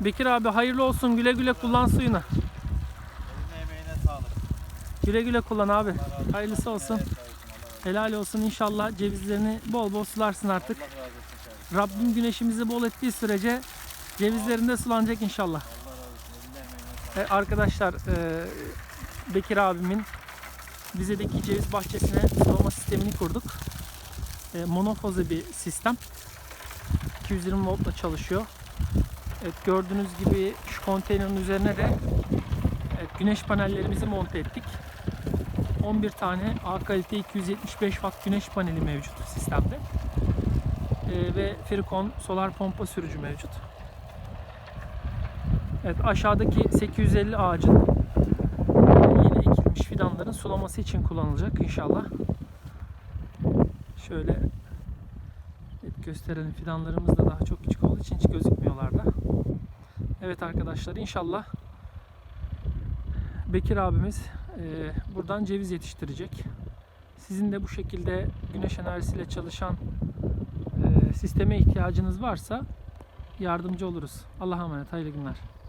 Bekir abi hayırlı olsun güle güle kullan suyunu. Eline emeğine sağlık. Güle güle kullan abi. Hayırlısı olsun. Helal olsun inşallah cevizlerini bol bol sularsın artık. Rabbim güneşimizi bol ettiği sürece cevizlerinde sulanacak inşallah. E, arkadaşlar e, Bekir abimin Rize'deki ceviz bahçesine sulama sistemini kurduk. E, monofaze bir sistem. 220 voltla çalışıyor. Evet, gördüğünüz gibi şu konteynerin üzerine de evet, güneş panellerimizi monte ettik. 11 tane A kalite 275 watt güneş paneli mevcut sistemde. E, ve Fricon solar pompa sürücü mevcut. Evet aşağıdaki 850 ağacın e, yeni ekilmiş fidanların sulaması için kullanılacak inşallah. Şöyle evet, gösterelim fidanlarımız da daha çok küçük olduğu için hiç gözükmüyorlar. Evet arkadaşlar inşallah Bekir abimiz e, buradan ceviz yetiştirecek. Sizin de bu şekilde güneş enerjisiyle çalışan e, sisteme ihtiyacınız varsa yardımcı oluruz. Allah'a emanet. Hayırlı günler.